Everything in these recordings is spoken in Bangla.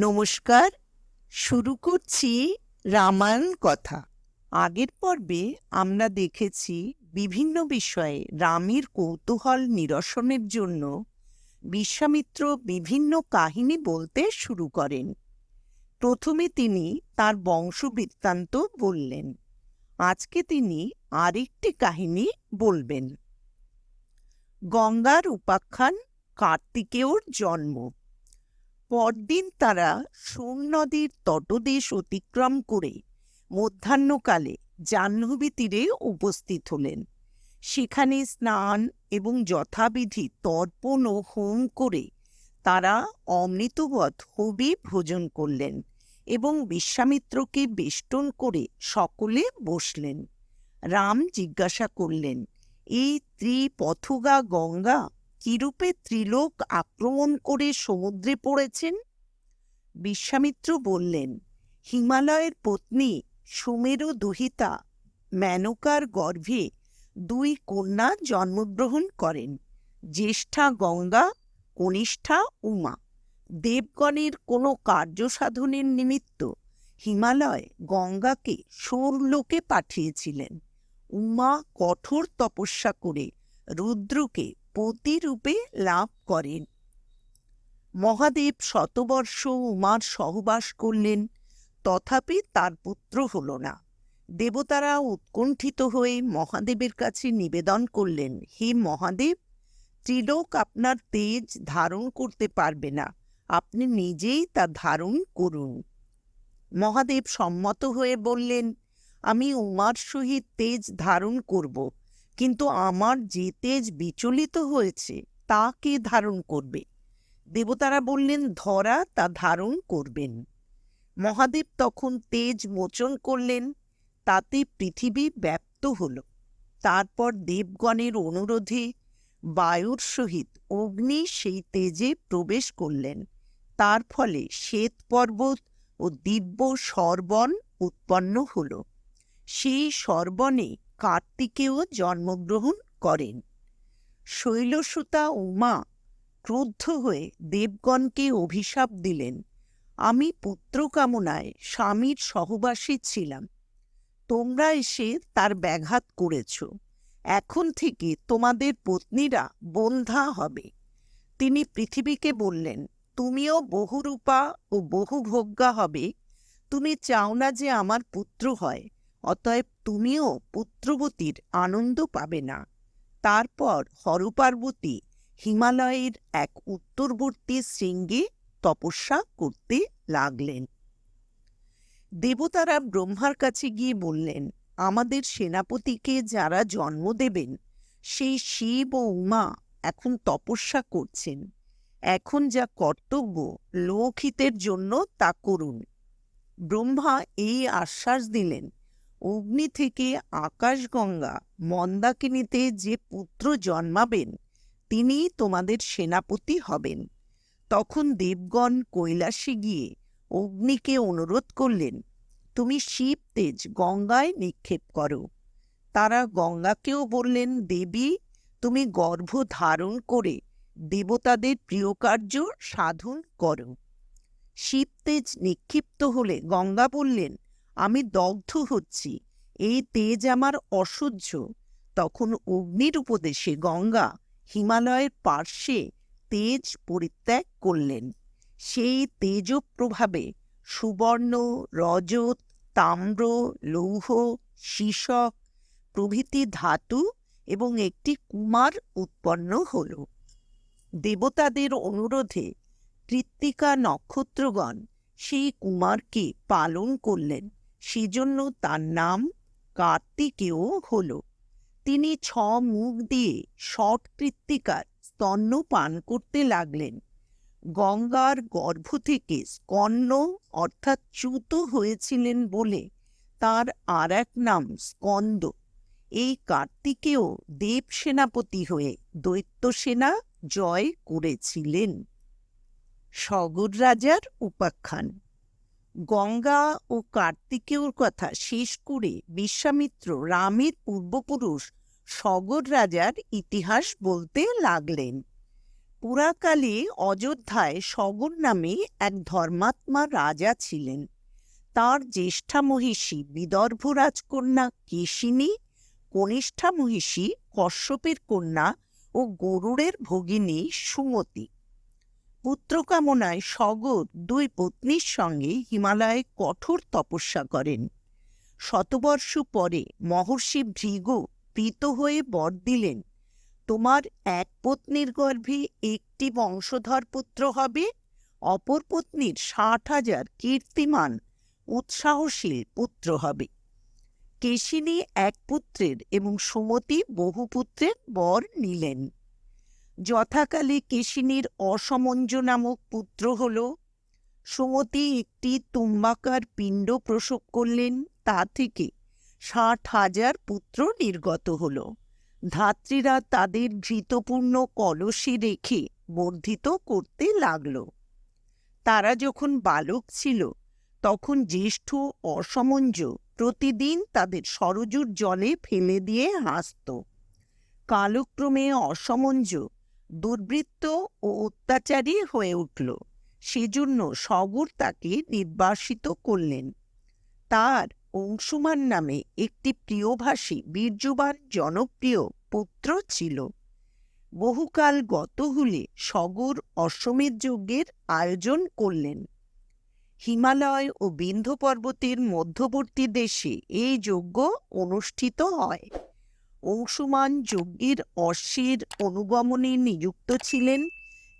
নমস্কার, শুরু করছি রামায়ণ কথা। আগের পর্বে আমরা দেখেছি বিভিন্ন বিষয়ে রামের কৌতূহল নিরসনের জন্য বিশ্বামিত্র বিভিন্ন কাহিনী বলতে শুরু করেন। প্রথমে তিনি তার বংশবৃত্তান্ত বললেন। আজকে তিনি আরেকটি কাহিনী বলবেন। গঙ্গার উপাখ্যান কার্তিকেয়র জন্ম। পরদিন তারা সোম নদীর তটদেশ অতিক্রম করে মধ্যাহ্নকালে জাহ্নবী তীরে উপস্থিত হলেন। সেখানে স্নান এবং যথাবিধি তর্পণ ও হোম করে তারা অমৃতবধ হবি ভোজন করলেন এবং বিশ্বামিত্রকে বেষ্টন করে সকলে বসলেন। রাম জিজ্ঞাসা করলেন, এই ত্রিপথগা গঙ্গা কিরূপে ত্রিলোক আক্রমণ করে সমুদ্রে পড়েছেন? বিশ্বামিত্র বললেন, হিমালয়ের পত্নী সুমেরু দুহিতা মেনকার গর্ভে দুই কন্যা জন্মগ্রহণ করেন, জ্যেষ্ঠা গঙ্গা, কনিষ্ঠা উমা। দেবগণের কোনো কার্যসাধনের নিমিত্ত হিমালয় গঙ্গাকে সুরলোকে পাঠিয়েছিলেন। উমা কঠোর তপস্যা করে রুদ্রকে পতিরূপে লাভ করেন। মহাদেব শতবর্ষ উমার সহবাস করলেন, তথাপি তার পুত্র হল না। দেবতারা উৎকণ্ঠিত হয়ে মহাদেবের কাছে নিবেদন করলেন, হে মহাদেব, ত্রিলোক আপনার তেজ ধারণ করতে পারবে না, আপনি নিজেই তা ধারণ করুন। মহাদেব সম্মত হয়ে বললেন, আমি উমার সহিত তেজ ধারণ করব। কিন্তু আমার যে তেজ বিচলিত হয়েছে, তা কে ধারণ করবে? দেবতারা বললেন, ধরা তা ধারণ করবেন। মহাদেব তখন তেজ মোচন করলেন, তাতে পৃথিবী ব্যপ্ত হল। তারপর দেবগণের অনুরোধে বায়ুর সহিত অগ্নি সেই তেজে প্রবেশ করলেন। তার ফলে শ্বেত পর্বত ও দিব্য সর্বণ উৎপন্ন হল। সেই সর্বণে কার্তিকেও জন্মগ্রহণ করেন। শৈলসুতা উমা ক্রুদ্ধ হয়ে দেবগণকে অভিশাপ দিলেন। আমি পুত্র কামনায় স্বামীর সহবাসী ছিলাম। তোমরা এসে তার ব্যাঘাত করেছ। এখন থেকে তোমাদের পত্নীরা বন্ধা হবে। তিনি পৃথিবীকে বললেন, তুমিও বহুরূপা ও বহুভোগ্যা হবে। তুমি চাও না যে আমার পুত্র হয়। অতএব তুমিও পুত্রবতীর আনন্দ পাবে না। তারপর হরপার্বতী হিমালয়ের এক উত্তরবর্তী শৃঙ্গে তপস্যা করতে লাগলেন। দেবতারা ব্রহ্মার কাছে গিয়ে বললেন, আমাদের সেনাপতিকে যারা জন্ম দেবেন, সেই শিব ও উমা এখন তপস্যা করছেন। এখন যা কর্তব্য লোকহিতের জন্য তা করুন। ব্রহ্মা এই আশ্বাস দিলেন। অগ্নি থেকে আকাশগঙ্গা মন্দাকিনীতে যে পুত্র জন্মাবেন তিনি তোমাদের সেনাপতি হবেন। তখন দেবগণ কৈলাসে গিয়ে অগ্নিকে অনুরোধ করলেন, তুমি শিব তেজ গঙ্গায় নিক্ষেপ করো। তারা গঙ্গাকেও বললেন, দেবী, তুমি গর্ভ ধারণ করে দেবতাদের প্রিয় কার্য সাধন করো। শিব তেজ নিক্ষিপ্ত হলে গঙ্গা বললেন আমি দগ্ধ হচ্ছি। এই তেজ আমার অসহ্য। তখন অগ্নির উপদেশে গঙ্গা হিমালয়ের পার্শ্বে তেজ পরিত্যাগ করলেন। সেই তেজ প্রভাবে সুবর্ণ, রজত, তাম্র, লৌহ, শীষক প্রভৃতি ধাতু এবং একটি কুমার উৎপন্ন হল। দেবতাদের অনুরোধে কৃত্তিকা নক্ষত্রগণ সেই কুমারকে পালন করলেন। সেজন্য তার নাম কার্তিকেয় হল। তিনি ছ মুখ দিয়ে ষট কৃত্তিকার স্তন্য পান করতে লাগলেন। গঙ্গার গর্ভ থেকে স্কন্ন অর্থাৎ চ্যুত হয়েছিলেন বলে তার আর এক নাম স্কন্দ। এই কার্তিকেয় দেব সেনাপতি হয়ে দৈত্য সেনা জয় করেছিলেন। সগর রাজার উপাখ্যান। গঙ্গা ও কার্তিকেয়র কথা শেষ করে বিশ্বামিত্র রামের পূর্বপুরুষ সগর রাজার ইতিহাস বলতে লাগলেন। পুরাকালে অযোধ্যায় সগর নামে এক ধর্মাত্মা রাজা ছিলেন। তার জ্যেষ্ঠা মহিষী বিদর্ভ রাজকন্যা কেশিনী, কনিষ্ঠা মহিষী কশ্যপের কন্যা ও গরুড়ের ভগিনী সুমতি। পুত্র কামনায় দুই পত্নীর সঙ্গে হিমালয়ে কঠোর তপস্যা করেন। শতবর্ষ পরে মহর্ষি ভৃগু প্রীত হয়ে বর দিলেন, তোমার এক পত্নীর গর্ভে একটি বংশধর পুত্র হবে, অপর পত্নীর ষাট হাজার কীর্তিমান, উৎসাহশীল পুত্র হবে। কেশিনী এক পুত্রের এবং সুমতি বহু পুত্রের বর নিলেন। যথাকালে কেশিনীর অসমঞ্জ নামক পুত্র হল। সুমতি একটি তুম্বাকার পিণ্ড প্রসব করলেন, তা থেকে ষাট হাজার পুত্র নির্গত হল। ধাত্রীরা তাদের ঘৃতপূর্ণ কলসে রেখে বর্ধিত করতে লাগল। তারা যখন বালক ছিল, তখন জ্যেষ্ঠ অসমঞ্জ প্রতিদিন তাদের সরজুর জলে ফেলে দিয়ে হাসত। কালক্রমে অসমঞ্জ দুর্বৃত্ত ও অত্যাচারী হয়ে উঠল। সেজন্য সগর তাকে নির্বাসিত করলেন। তার অংশুমান নামে একটি প্রিয়ভাষী, বীর্যবান, জনপ্রিয় পুত্র ছিল। বহুকাল গত হলে সগর অশ্বমেধ যজ্ঞের আয়োজন করলেন। হিমালয় ও বিন্ধ্য পর্বতের মধ্যবর্তী দেশে এই যজ্ঞ অনুষ্ঠিত হয়। অংশুমান যজ্ঞের অশ্বের অনুগমনে নিযুক্ত ছিলেন,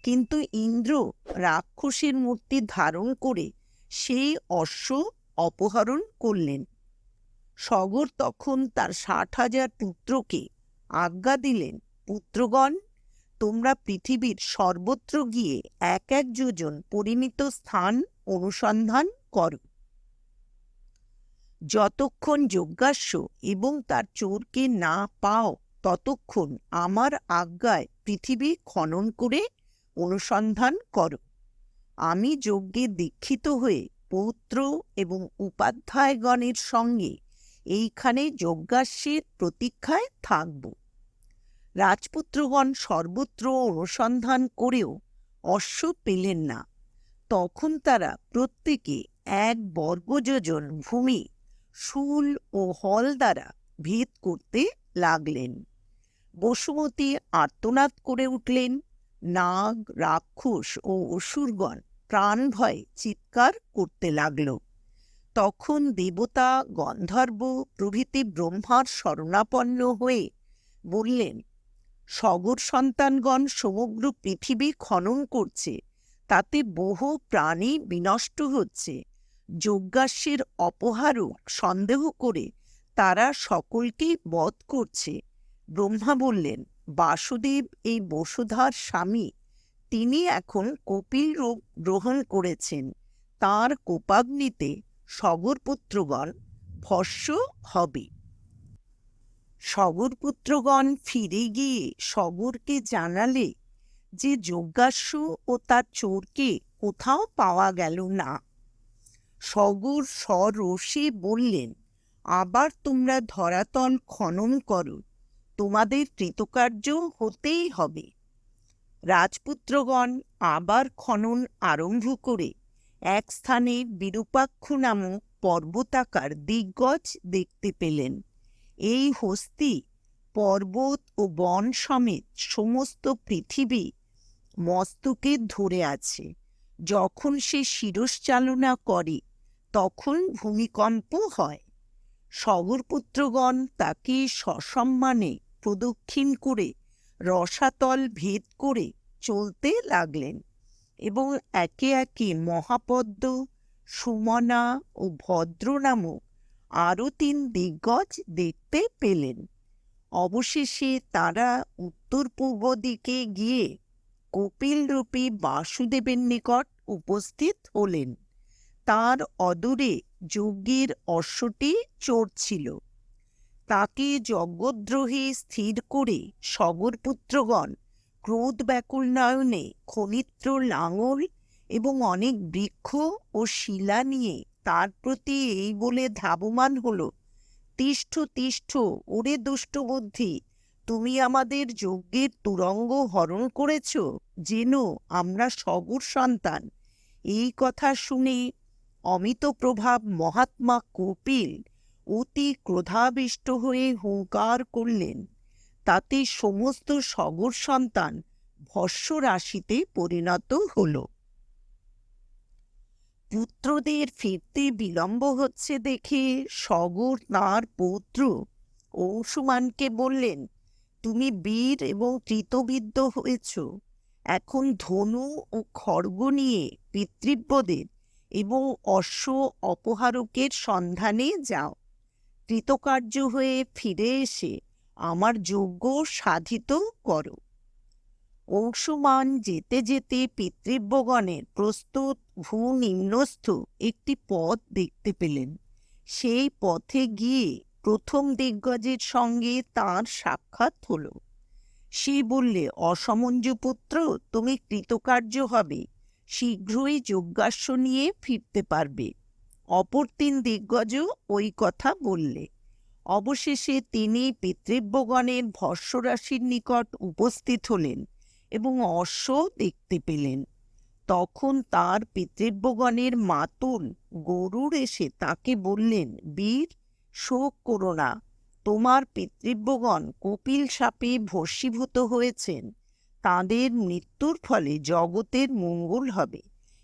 কিন্তু ইন্দ্র রাক্ষসের মূর্তি ধারণ করে সেই অশ্ব অপহরণ করলেন। সগর তখন তার ষাট হাজার পুত্রকে আজ্ঞা দিলেন, পুত্রগণ, তোমরা পৃথিবীর সর্বত্র গিয়ে এক এক যোজন পরিমিত স্থান অনুসন্ধান করো। যতক্ষণ যজ্ঞাস্য এবং তার চোরকে না পাও, ততক্ষণ আমার আজ্ঞায় পৃথিবী খনন করে অনুসন্ধান করো। আমি যজ্ঞে দীক্ষিত হয়ে পৌত্র এবং উপাধ্যায়গণের সঙ্গে এইখানে যজ্ঞাস্যের প্রতীক্ষায় থাকব। রাজপুত্রগণ সর্বত্র অনুসন্ধান করেও অশ্ব পেলেন না। তখন তারা প্রত্যেকে এক বর্গযোজন ভূমি শুল ও হল দ্বারা ভেদ করতে লাগলেন। বসুমতী আর্তনাদ করে উঠলেন। নাগ, রাক্ষস ও অসুরগণ প্রাণ ভয়ে চিৎকার করতে লাগল। তখন দেবতা গন্ধর্ব প্রভৃতি ব্রহ্মার শরণাপন্ন হয়ে বললেন, সগর সন্তানগণ সমগ্র পৃথিবী খনন করছে। তাতে বহু প্রাণী বিনষ্ট হচ্ছে। যজ্ঞাস্যের অপহারক সন্দেহ করে তারা সকলকেই বধ করছে। ব্রহ্মা বললেন, বাসুদেব, এই বসুধার স্বামী, তিনি এখন কপিল রূপ গ্রহণ করেছেন। তাঁর কোপাগ্নিতে সগরপুত্রগণ ভস্য হবে। সগরপুত্রগণ ফিরে গিয়ে সগরকে জানালে যে যজ্ঞাস্য ও তার চোরকে কোথাও পাওয়া গেল না। সগর সরসে বললেন, আবার তোমরা ধরাতল খনন করো, তোমাদের কৃতকার্য হতেই হবে। রাজপুত্রগণ আবার খনন আরম্ভ করে এক স্থানে বিরূপাক্ষ নামক পর্বতাকার দিগ্গজ দেখতে পেলেন। এই হস্তি পর্বত ও বন সমেত সমস্ত পৃথিবী মস্তকে ধরে আছে। যখন সে শিরশ্চালনা করে তখন ভূমিকম্প হয়। সগরপুত্রগণ তাকে সসম্মানে প্রদক্ষিণ করে, রসাতল ভেদ করে চলতে লাগলেন এবং একে একে মহাপদ্ম, সুমনা ও ভদ্র নামক আরও তিন দিগ্গজ দেখতে পেলেন। অবশেষে তারা উত্তর পূর্ব দিকে গিয়ে কপিলরূপী বাসুদেবের নিকট উপস্থিত হলেন। তার অদূরে যজ্ঞের অশ্বটি চড়ছিল। তাকে যজ্ঞদ্রোহী স্থির করে সগরপুত্রগণ ক্রোধ ব্যাকুল নয়নে খনিত্র লাঙল এবং অনেক বৃক্ষ ও শিলা নিয়ে তার প্রতি এই বলে ধাবমান হল, তিষ্ঠ তিষ্ঠ, ওরে দুষ্টবুদ্ধি, তুমি আমাদের যজ্ঞের তুরঙ্গ হরণ করেছ, যেন আমরা সগুর সন্তান। এই কথা শুনে অমিত প্রভাব মহাত্মা কপিল অতি ক্রোধাবিষ্ট হয়ে হুঙ্কার করলেন। তাতে সমস্ত সগর সন্তান ভস্য রাশিতে পরিণত হল। পুত্রদের ফিরতে বিলম্ব হচ্ছে দেখে সগর তাঁর পৌত্র অংশুমানকে বললেন, তুমি বীর এবং কৃতবিদ্য হয়েছ। এখন ধনু ও খড়গ নিয়ে পিতৃব্যদের এবং অশ্ব অপহারকের সন্ধানে যাও। কৃতকার্য হয়ে ফিরে এসে আমার যোগ্য সাধিত করো। অংশমান যেতে যেতে পিতৃব্যগণের প্রস্তুত ভূ নিম্নস্থ একটি পথ দেখতে পেলেন। সেই পথে গিয়ে প্রথম দিগ্গজের সঙ্গে তার সাক্ষাৎ হল। সে বললে অসমঞ্জ পুত্র তুমি কৃতকার্য হবে। শীঘ্রই যজ্ঞাস্য নিয়ে ফিরতে পারবে। অপর তিন দিগ্গজ ওই কথা বললে। অবশেষে তিনি পিতৃব্যগণের ভস্যরাশির নিকট উপস্থিত হলেন এবং অশ্ব দেখতে পেলেন। তখন তার পিতৃব্যগণের মাতুল গরুর এসে তাকে বললেন, বীর, শোক করো না। তোমার পিতৃব্যগণ কপিল সাপে ভস্মীভূত হয়েছেন। তাদের মৃত্যুর ফলে জগতের মঙ্গল হবে।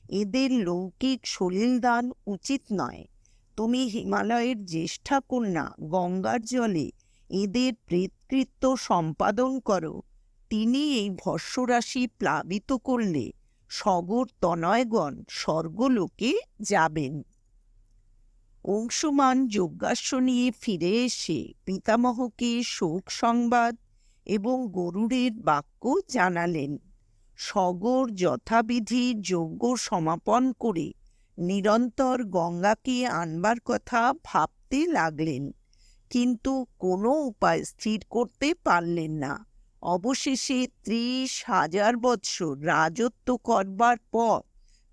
এদের লৌকিক সলিলদান উচিত নয়। তুমি হিমালয়ের জ্যেষ্ঠা কন্যা গঙ্গার জলে এদের প্রেতকৃত্য সম্পাদন করো। তিনি এই ভস্যরাশি প্লাবিত করলে সগর তনয়গণ স্বর্গলোকে যাবেন। অংশমান যজ্ঞাস্য নিয়ে ফিরে এসে পিতামহকে শোক সংবাদ এবং গরুড়ের বাক্য জানালেন। সগর যথাবিধি যজ্ঞ সমাপন করে নিরন্তর গঙ্গাকে আনবার কথা ভাবতে লাগলেন, কিন্তু কোনো উপায় স্থির করতে পারলেন না। অবশেষে ত্রিশ হাজার বৎসর রাজত্ব করবার পর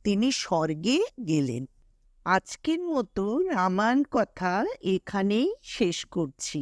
তিনি স্বর্গে গেলেন। আজকের মতো রামায়ণ কথা এখানেই শেষ করছি।